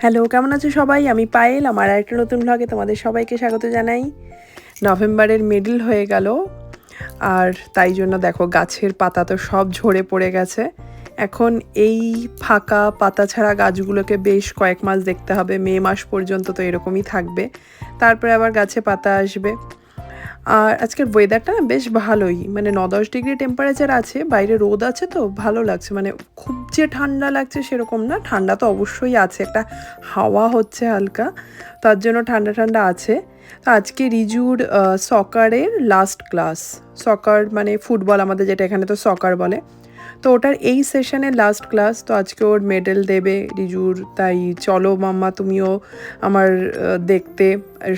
Hello, কেমন আছো সবাই? আমি পায়েল, আমার একটা নতুন ভ্লগে তোমাদের সবাইকে স্বাগত জানাই। নভেম্বরের মিডল হয়ে গেল, আর তাই জন্য দেখো গাছের পাতা তো সব ঝরে পড়ে গেছে। এখন এই ফাঁকা পাতা ছাড়া গাছগুলোকে বেশ কয়েক মাস দেখতে হবে, মে মাস পর্যন্ত তো এরকমই থাকবে। তারপরে আবার গাছে পাতা আসবে। আর আজকের ওয়েদারটা বেশ ভালোই। মানে ন দশ ডিগ্রি টেম্পারেচার আছে, বাইরে রোদ আছে তো ভালো লাগছে। মানে খুব যে ঠান্ডা লাগছে সেরকম না, ঠান্ডা তো অবশ্যই আছে। একটা হাওয়া হচ্ছে হালকা, তার জন্য ঠান্ডা ঠান্ডা আছে। তো আজকে রিজুর সকারের লাস্ট ক্লাস সকার মানে ফুটবল আমাদের যেটা এখানে তো সকার বলে। তো ওটার এই সেশনের লাস্ট ক্লাস তো আজকে ওর মেডেল দেবে রিজুর। তাই চলো মাম্মা, তুমিও আমার দেখতে।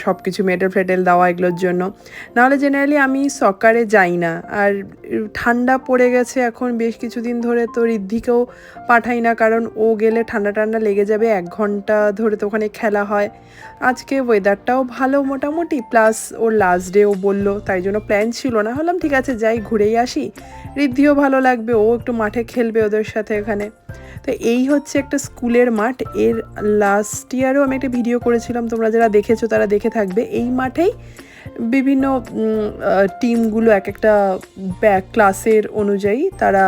সব কিছু মেডেল ফেডেল দেওয়া এগুলোর জন্য। নাহলে জেনারেলি আমি সকারে যাই না। আর ঠান্ডা পড়ে গেছে এখন বেশ কিছুদিন ধরে তো ঋদ্ধিকেও পাঠাই না, কারণ ও গেলে ঠান্ডা ঠান্ডা লেগে যাবে, এক ঘণ্টা ধরে তো ওখানে খেলা হয়। আজকে ওয়েদারটাও ভালো মোটামুটি প্লাস ওর লাস্ট ডে ও বলল, তাই জন্য প্ল্যান ছিল না। হলাম ঠিক আছে, যাই ঘুরেই আসি। ঋদ্ধিও ভালো লাগবে, ও একটু মাঠে খেলবে ওদের সাথে এখানে। তো এই হচ্ছে একটা স্কুলের মাঠ। এর লাস্ট ইয়ারেও আমি একটা ভিডিও করেছিলাম, তোমরা যারা দেখেছ তারা দেখে থাকবে। এই মাঠেই বিভিন্ন টিমগুলো এক একটা ক্লাসের অনুযায়ী তারা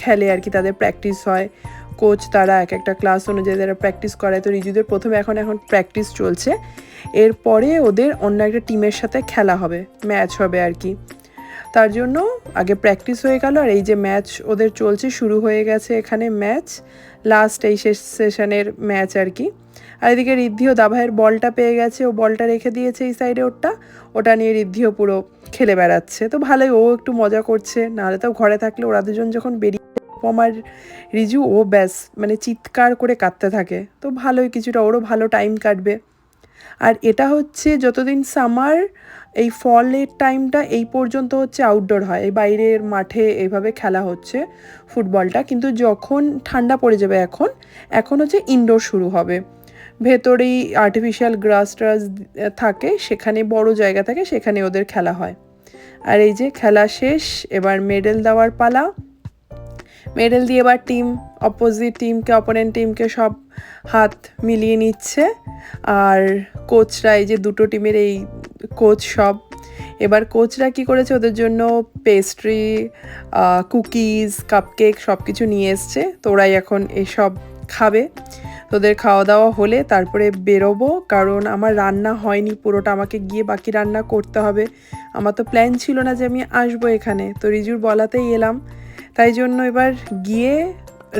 খেলে আর কি। তাদের প্র্যাকটিস হয়। কোচ তারা এক একটা ক্লাস অনুযায়ী তারা প্র্যাকটিস করায় তো রিজুদের প্রথমে এখন এখন প্র্যাকটিস চলছে। এরপরে ওদের অন্য একটা টিমের সাথে খেলা হবে। ম্যাচ হবে আর কি। তার জন্য আগে প্র্যাকটিস হয়ে গেল, আর এই যে ম্যাচ ওদের চলছে, শুরু হয়ে গেছে এখানে ম্যাচ লাস্ট এই শেষ সেশনের ম্যাচ আর কি। আর এদিকে ঋদ্ধিও দাভাইয়ের বলটা পেয়ে গেছে, ও বলটা রেখে দিয়েছে এই সাইডে ওরটা, ওটা নিয়ে ঋদ্ধিও পুরো খেলে বেড়াচ্ছে। তো ভালোই, ও একটু মজা করছে, নাহলে তো ঘরে থাকলে ওরা দুজন যখন বেরিয়ে আমার রিজু, ও ব্যাস মানে চিৎকার করে কাঁদতে থাকে। তো ভালোই, কিছুটা ওরও ভালো টাইম কাটবে। আর এটা হচ্ছে যতদিন সামার এই ফলের টাইমটা এই পর্যন্ত হচ্ছে আউটডোর হয়। এই বাইরের মাঠে এইভাবে খেলা হচ্ছে ফুটবলটা কিন্তু যখন ঠান্ডা পড়ে যাবে এখন এখন হচ্ছে ইনডোর শুরু হবে। ভেতরেই আর্টিফিশিয়াল গ্রাস ট্রাস থাকে, সেখানে বড় জায়গা থাকে, সেখানে ওদের খেলা হয়। আর এই যে খেলা শেষ, এবার মেডেল দেওয়ার পালা। মেডেল দিয়ে এবার টিম অপোজিট টিমকে অপোনেন্ট টিমকে সব হাত মিলিয়ে নিচ্ছে। আর কোচরা এই যে দুটো টিমের এই কোচ সব, এবার কোচরা কি করেছে? ওদের জন্য পেস্ট্রি কুকিজ কাপকেক সব কিছু নিয়ে এসছে। তো ওরাই এখন এসব খাবে। তোদের খাওয়া দাওয়া হলে তারপরে বেরোবো, কারণ আমার রান্না হয়নি পুরোটা, আমাকে গিয়ে বাকি রান্না করতে হবে। আমার তো প্ল্যান ছিল না যে আমি আসব এখানে। তো রিজুর বলাতেই এলাম তাই জন্য এবার গিয়ে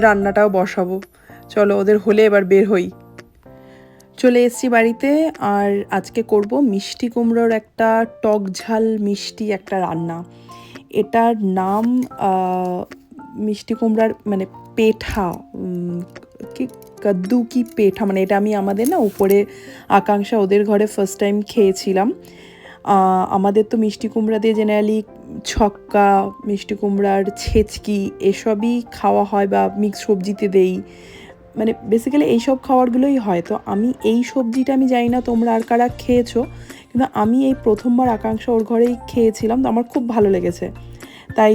রান্নাটাও বসাবো। চলো, ওদের হলে এবার বের হই। চলে এসেছি বাড়িতে, আর আজকে করব মিষ্টি কুমড়োর একটা টক ঝাল মিষ্টি একটা রান্না। এটার নাম মিষ্টি কুমড়ার মানে পেঠা কি কাদ্দু কি পেঠা মানে এটা আমি আমাদের না উপরে আকাঙ্ক্ষা ওদের ঘরে ফার্স্ট টাইম খেয়েছিলাম। আমাদের তো মিষ্টি কুমড়া দিয়ে জেনারেলি ছক্কা, মিষ্টি কুমড়ার ছেচকি, এসবই খাওয়া হয় বা মিক্স সবজিতে দেই। মানে বেসিক্যালি এইসব খাবারগুলোই হয়। তো আমি এই সবজিটা আমি জানি না তোমরা আর কারা খেয়েছো, কিন্তু আমি এই প্রথমবার আকাঙ্ক্ষা ওর ঘরেই খেয়েছিলাম, তো আমার খুব ভালো লেগেছে। তাই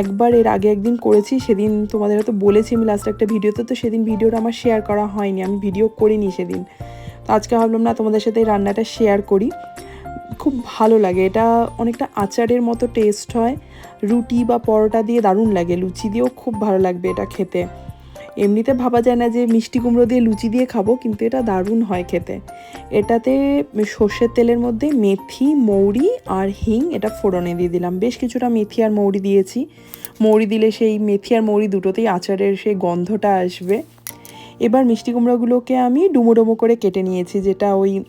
একবার এর আগে একদিন করেছি, সেদিন তোমাদের হয়তো বলেছি আমি লাস্ট একটা ভিডিওতে, তো সেদিন ভিডিওটা আমার শেয়ার করা হয়নি, আমি ভিডিও করিনি সেদিন। তো আজকে ভাবলাম না তোমাদের সাথে এই রান্নাটা শেয়ার করি। খুব ভালো লাগে। এটা অনেকটা আচারের মতো টেস্ট হয়। রুটি বা পরোটা দিয়ে দারুণ লাগে। লুচি দিয়েও খুব ভালো লাগবে এটা খেতে। এমনিতে ভাবা যায় না যে মিষ্টি কুমড়ো দিয়ে লুচি দিয়ে খাব, কিন্তু এটা দারুণ হয় খেতে। এটাতে সর্ষের তেলের মধ্যে মেথি, মৌরি আর হিং এটা ফোড়নে দিয়ে দিলাম। বেশ কিছুটা মেথি আর মৌরি দিয়েছি। মৌরি দিলে সেই মেথি আর মৌরি দুটোতেই আচারের সেই গন্ধটা আসবে। এবার মিষ্টি কুমড়োগুলোকে আমি ডুমো ডুমো করে কেটে নিয়েছি, যেটা ওই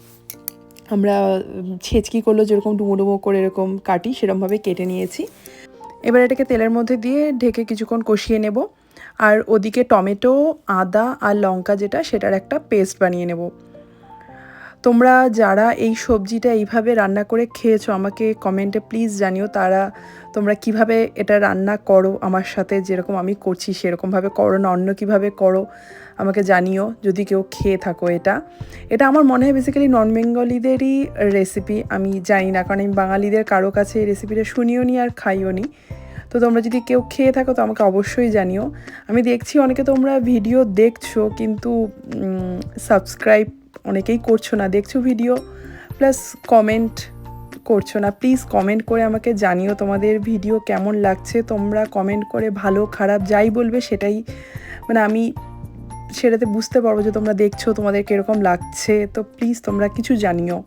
আমরা ছেঁচকি করল যেরকম ডুমো ডুমো করে এরকম কাটি সেরকমভাবে কেটে নিয়েছি। এবার এটাকে তেলের মধ্যে দিয়ে ঢেকে কিছুক্ষণ কষিয়ে নেব। আর ওদিকে টমেটো, আদা আর লঙ্কা যেটা, সেটার একটা পেস্ট বানিয়ে নেব। তোমরা যারা এই সবজিটা এইভাবে রান্না করে খেয়েছো, আমাকে কমেন্টে প্লিজ জানিও তারা তোমরা কীভাবে এটা রান্না করো, আমার সাথে যেরকম আমি করছি, সেরকমভাবে করো না, অন্য কীভাবে করো। আমাকে জানিও যদি কেউ খেয়ে থাকো এটা। এটা আমার মনে হয় বেসিক্যালি নন বেঙ্গলিদেরই রেসিপি আমি জানি না, কারণ আমি বাঙালিদের কারও কাছে এই রেসিপিটা শুনিও নি আর খাইও নি। তো তোমরা যদি কেউ খেয়ে থাকো তো আমাকে অবশ্যই জানিও। আমি দেখছি অনেকে তোমরা ভিডিও দেখছ, কিন্তু সাবস্ক্রাইব অনেকেই করছ না। দেখছ ভিডিও প্লাস কমেন্ট করছ না। প্লিজ কমেন্ট করে আমাকে জানিও তোমাদের ভিডিও কেমন লাগছে। তোমরা কমেন্ট করে ভালো, খারাপ যাই বলবে সেটাই মানে আমি সেটাতে বুঝতে পারব যে তোমরা দেখছ তোমাদের কীরকম লাগছে। তো প্লিজ তোমরা কিছু জানিও।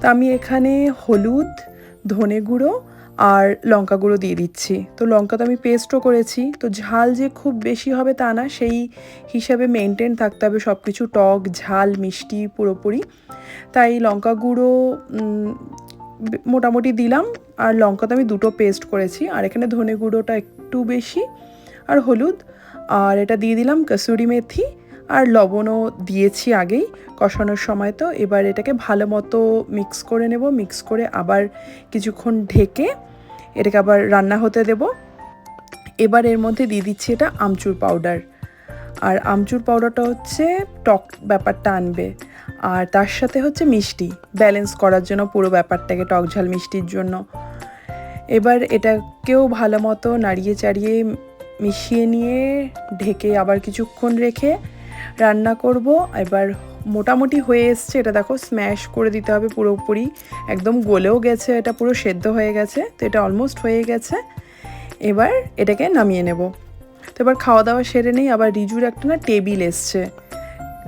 তো আমি এখানে হলুদ, ধনে গুঁড়ো আর লঙ্কা গুঁড়ো দিয়ে দিচ্ছি। তো লঙ্কা তো আমি পেস্টও করেছি। তো ঝাল যে খুব বেশি হবে তা না, সেই হিসাবে মেনটেন থাকতে হবে সব কিছু টক, ঝাল, মিষ্টি পুরোপুরি। তাই লঙ্কা গুঁড়ো মোটামুটি দিলাম। আর লঙ্কা তো আমি দুটো পেস্ট করেছি। আর এখানে ধনে গুঁড়োটা একটু বেশি। আর হলুদ, আর এটা দিয়ে দিলাম কসুরি মেথি, আর লবণও দিয়েছি আগেই কষানোর সময় তো। এবার এটাকে ভালো মতো মিক্স করে নেব, মিক্স করে আবার কিছুক্ষণ ঢেকে এটাকে আবার রান্না হতে দেব। এবার এর মধ্যে দিয়ে দিচ্ছি এটা আমচুর পাউডার আর আমচুর পাউডারটা হচ্ছে টক ব্যাপারটা আনবে, আর তার সাথে হচ্ছে মিষ্টি ব্যালেন্স করার জন্য পুরো ব্যাপারটাকে টক ঝাল মিষ্টির জন্য। এবার এটাকেও ভালো মতো নাড়িয়ে চাড়িয়ে মিশিয়ে নিয়ে ঢেকে আবার কিছুক্ষণ রেখে রান্না করব। এবার মোটামুটি হয়ে এসছে, এটা দেখো স্ম্যাশ করে দিতে হবে পুরোপুরি। একদম গলেও গেছে, এটা পুরো সেদ্ধ হয়ে গেছে, তো এটা অলমোস্ট হয়ে গেছে। এবার এটাকে নামিয়ে নেব। তো এবার খাওয়া দাওয়া সেরে নেই, আবার রিজুর একটা না টেবিল এসছে।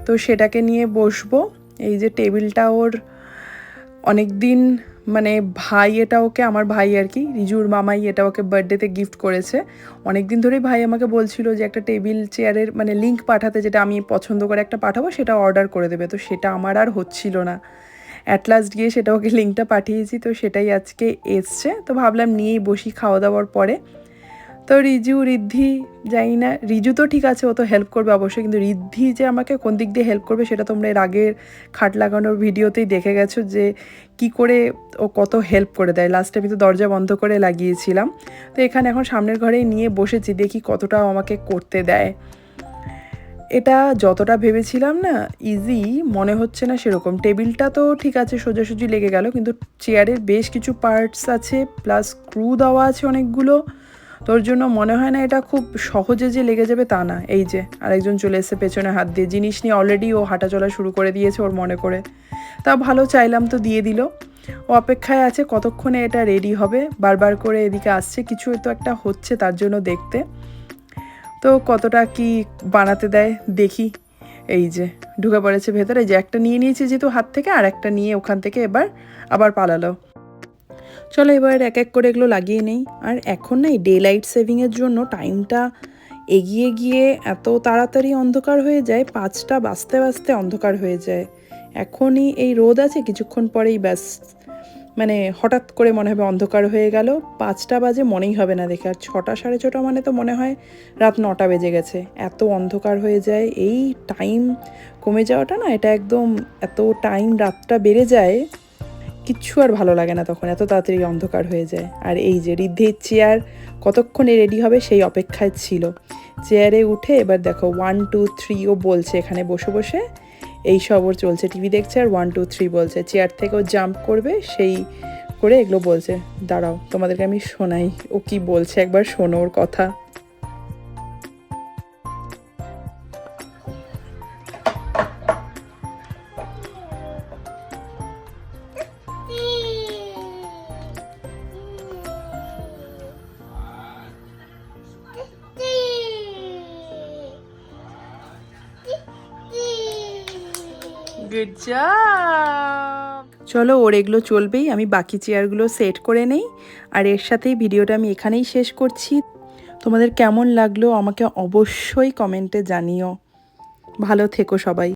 তো সেটাকে নিয়ে বসবো। এই যে টেবিলটা ওর অনেক দিন মানে ভাই এটা ওকে, আমার ভাই আর কি, রিজুর মামাই এটা ওকে বার্থডেতে গিফট করেছে। অনেক দিন ধরেই ভাই আমাকে বলছিল যে একটা টেবিল চেয়ারের মানে লিঙ্ক পাঠাতে যেটা আমি পছন্দ করে একটা পাঠাবো, সেটা অর্ডার করে দেবে। তো সেটা আমার আর হচ্ছিল না। অ্যাট লাস্ট গিয়ে সেটা ওকে লিঙ্কটা পাঠিয়েছি, তো সেটাই আজকে এসছে। তো ভাবলাম নিয়েই বসি খাওয়া দাওয়ার পরে। তো রিজু, রিদ্ধি, জানি না, রিজু তো ঠিক আছে, ও তো হেল্প করবে অবশ্যই, কিন্তু রিদ্ধি যে আমাকে কোন দিক দিয়ে হেল্প করবে সেটা তোমরা এর আগের খাট লাগানোর ভিডিওতেই দেখে গেছো যে কি করে ও কত হেল্প করে দেয়। লাস্টে আমি তো দরজা বন্ধ করে লাগিয়েছিলাম। তো এখানে এখন সামনের ঘরেই নিয়ে বসেছি, দেখি কতটা আমাকে করতে দেয়। এটা যতটা ভেবেছিলাম না ইজি মনে হচ্ছে না সেরকম। টেবিলটা তো ঠিক আছে, সোজাসুজি লেগে গেল, কিন্তু চেয়ারের বেশ কিছু পার্টস আছে প্লাস স্ক্রু দেওয়া আছে অনেকগুলো। তোর জন্য মনে হয় না এটা খুব সহজে যে লেগে যাবে তা না। এই যে, আরেকজন চলে এসে পেছনে হাত দিয়ে। জিনিস নিয়ে অলরেডি ও হাঁটা চলা শুরু করে দিয়েছে ওর মনে করে। তা ভালো, চাইলাম তো দিয়ে দিল। ও অপেক্ষায় আছে কতক্ষণে এটা রেডি হবে। বারবার করে এদিকে আসছে। কিছু তো একটা হচ্ছে তার জন্য দেখতে। তো কতটা কি বানাতে দেয় দেখি। এই যে, ঢুকে পড়েছে ভেতরে। যে একটা নিয়ে নিয়েছে যেহেতু হাত থেকে, আর একটা নিয়ে ওখান থেকে এবার আবার পালালো। চলো এবার এক এক করে এগুলো লাগিয়ে নেই। আর এখন না এই ডে লাইট সেভিংয়ের জন্য টাইমটা এগিয়ে গিয়ে এত তাড়াতাড়ি অন্ধকার হয়ে যায়, পাঁচটা বাজতে বাজতে অন্ধকার হয়ে যায়। এখনই এই রোদ আছে, কিছুক্ষণ পরেই ব্যাস। মানে হঠাৎ করে মনে হবে অন্ধকার হয়ে গেল। পাঁচটা বাজে মনেই হবে না দেখে। আর ছটা সাড়ে ছটা মানে তো মনে হয় রাত নটা বেজে গেছে। এত অন্ধকার হয়ে যায়। এই টাইম কমে যাওয়াটা না, এটা একদম এত টাইম রাতটা বেড়ে যায় কিচ্ছু আর ভালো লাগে না তখন, এত তাড়াতাড়ি অন্ধকার হয়ে যায়। আর এই যে ঋদ্ধির চেয়ার কতক্ষণে রেডি হবে সেই অপেক্ষায় ছিল। চেয়ারে উঠে এবার দেখো ওয়ান টু থ্রি ও বলছে এখানে বসে বসে। এই সব ওর চলছে টিভি দেখছে আর ওয়ান টু থ্রি বলছে। চেয়ার থেকেও জাম্প করবে, সেই করে এগুলো বলছে। দাঁড়াও, তোমাদেরকে আমি শোনাই, ও কি বলছে? একবার শোনো ওর কথা। গুড জব চলো, ওর এগুলো চলবেই। আমি বাকি চেয়ারগুলো সেট করে নেই। আর এর সাথেই ভিডিওটা আমি এখানেই শেষ করছি। তোমাদের কেমন লাগল আমাকে অবশ্যই কমেন্টে জানিও। ভালো থেকো সবাই।